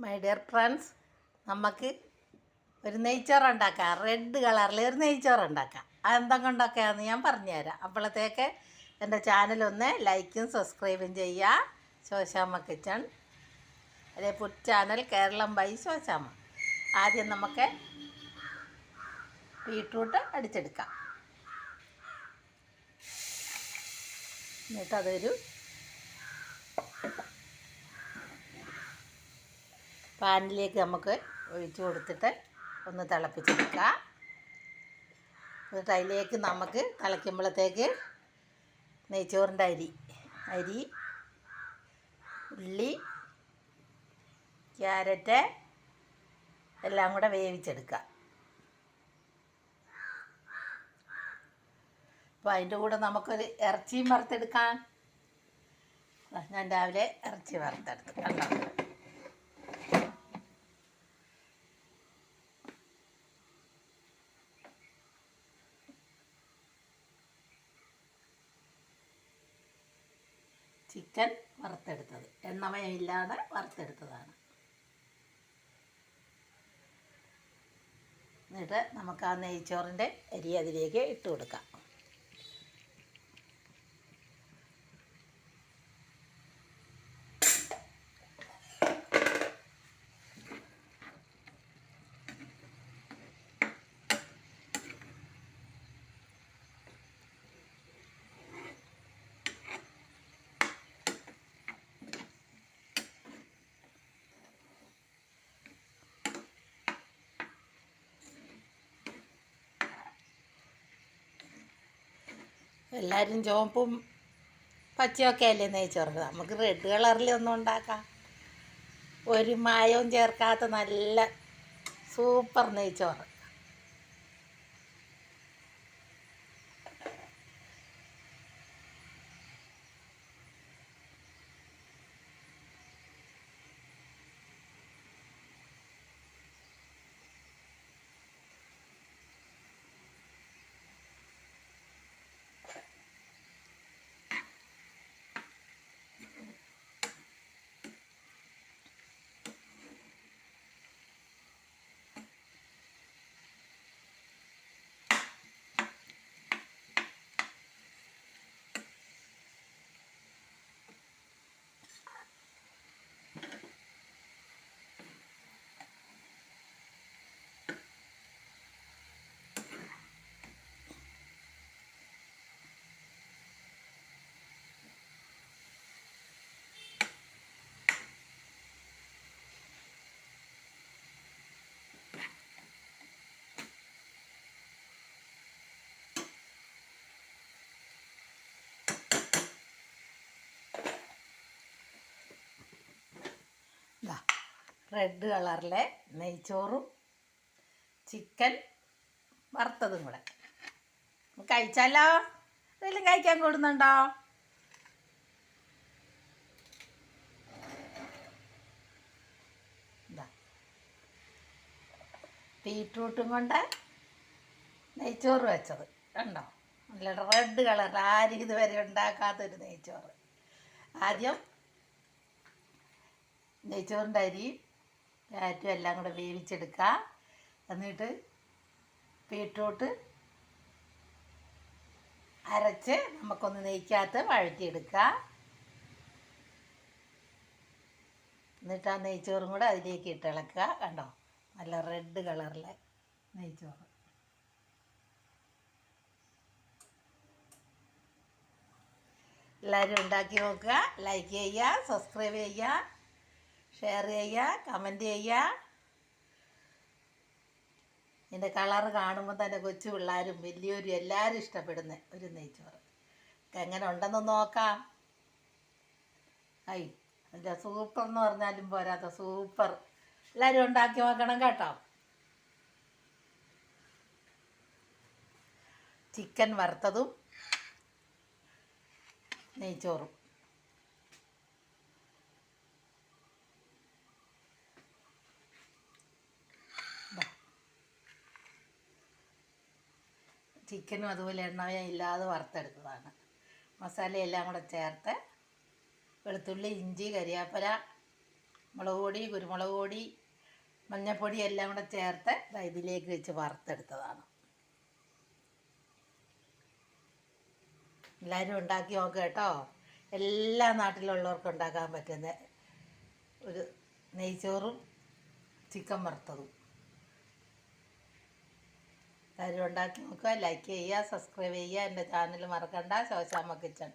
My dear friends നമുക്ക് ഒരു നെയ്ച്ചോറ് ഉണ്ടാക്കാം. റെഡ് കളറിൽ ഒരു നെയ്ച്ചോറ് ഉണ്ടാക്കാം. അതെന്തും കൊണ്ടൊക്കെയാണെന്ന് ഞാൻ പറഞ്ഞുതരാം. അപ്പോഴത്തേക്ക് എന്റെ ചാനലൊന്ന് ലൈക്കും സബ്സ്ക്രൈബും ചെയ്യുക. ശോശാമ്മ കിച്ചൺ. അതേ food channel Keralam by Soshamma. ആദ്യം നമുക്ക് ബീട്രൂട്ട് അടിച്ചെടുക്കാം. എന്നിട്ടതൊരു പാനിലേക്ക് നമുക്ക് ഒഴിച്ചു കൊടുത്തിട്ട് ഒന്ന് തിളപ്പിച്ചെടുക്കാം. എന്നിട്ട് അതിലേക്ക് നമുക്ക് തിളയ്ക്കുമ്പോഴത്തേക്ക് നെയ്ച്ചോറിന്റെ അരി അരി ഉള്ളി ക്യാരറ്റ് എല്ലാം കൂടെ വേവിച്ചെടുക്കുക അപ്പോൾ അതിന്റെ കൂടെ നമുക്കൊരു ഇറച്ചിയും വറുത്തെടുക്കാം. ഞാൻ രാവിലെ ഇറച്ചി വറുത്തെടുത്ത്. കണ്ടോ? ചിക്കൻ വറുത്തെടുത്തത്. എണ്ണമയമില്ലാതെ വറുത്തെടുത്തതാണ്. എന്നിട്ട് നമുക്ക് ആ നെയ്ച്ചോറിന്റെ അരി അതിലേക്ക് ഇട്ട് കൊടുക്കാം എല്ലാവരും ചുവപ്പും പച്ചയൊക്കെ അല്ലേ നെയ്ച്ചോറ്? നമുക്ക് റെഡ് കളറിൽ ഒന്നും ഉണ്ടാക്കാം. ഒരു മായവും ചേർക്കാത്ത നല്ല സൂപ്പർ നെയ്ച്ചോറ്. റെഡ് കളറിലെ നെയ്ച്ചോറും ചിക്കൻ വറുത്തതും കൂടെ. കഴിച്ചാലോ? എന്തെങ്കിലും കഴിക്കാൻ കൂടുന്നുണ്ടോ? ബീട്രൂട്ടും കൊണ്ട് നെയ്ച്ചോറ് വെച്ചത്. കണ്ടോ? നല്ല റെഡ് കളർ ആരും ഇതുവരെ ഉണ്ടാക്കാത്തൊരു നെയ്ച്ചോറ്. ആദ്യം നെയ്ച്ചോറിന്റെ അരി ക്യാരറ്റും എല്ലാം കൂടെ വേവിച്ചെടുക്കുക. എന്നിട്ട് ബീട്രൂട്ട് അരച്ച് നമുക്കൊന്ന് നെയ്ക്കകത്ത് വഴറ്റിയെടുക്കുക. എന്നിട്ട് ആ നെയ്ച്ചോറും കൂടെ അതിലേക്ക് ഇട്ടിളക്കുക കണ്ടോ? നല്ല റെഡ് കളറിലെ നെയ്ച്ചോറ്. എല്ലാവരും ഉണ്ടാക്കി നോക്കുക. ലൈക്ക് ചെയ്യുക സബ്സ്ക്രൈബ് ചെയ്യുക. ഷെയർ ചെയ്യുക കമന്റ് ചെയ്യുക. ഇതിന്റെ കളറ് കാണുമ്പോൾ തന്നെ കൊച്ചു പിള്ളേരും വലിയവരും എല്ലാവരും ഇഷ്ടപ്പെടുന്ന ഒരു നെയ്ച്ചോറ്. എങ്ങനെ ഉണ്ടെന്ന് നോക്കാം. ഐ അല്ല സൂപ്പർ എന്ന് പറഞ്ഞാലും പോരാത്ത സൂപ്പർ എല്ലാവരും ഉണ്ടാക്കി നോക്കണം കേട്ടോ. ചിക്കൻ വറുത്തതും നെയ്ച്ചോറും. ചിക്കനും അതുപോലെ എണ്ണയും ഇല്ലാതെ വറുത്തെടുത്തതാണ്. മസാലയെല്ലാം കൂടെ ചേർത്ത് വെളുത്തുള്ളി ഇഞ്ചി കരിയാപ്പല മുളക് പൊടി കുരുമുളക് പൊടി മഞ്ഞൾപ്പൊടി എല്ലാം കൂടെ ചേർത്ത് ഇതിലേക്ക് വെച്ച് വറുത്തെടുത്തതാണ്. എല്ലാവരും ഉണ്ടാക്കി നോക്കുക കേട്ടോ. എല്ലാ നാട്ടിലുള്ളവർക്കും ഉണ്ടാക്കാൻ പറ്റുന്ന ഒരു നെയ്ച്ചോറും ചിക്കൻ വറുത്തതും. എല്ലാവരും ഉണ്ടാക്കി നോക്കുക ലൈക്ക് ചെയ്യുക സബ്സ്ക്രൈബ് ചെയ്യുക. എന്റെ ചാനൽ മറക്കണ്ട. ശോശാമ്മ കിച്ചൺ.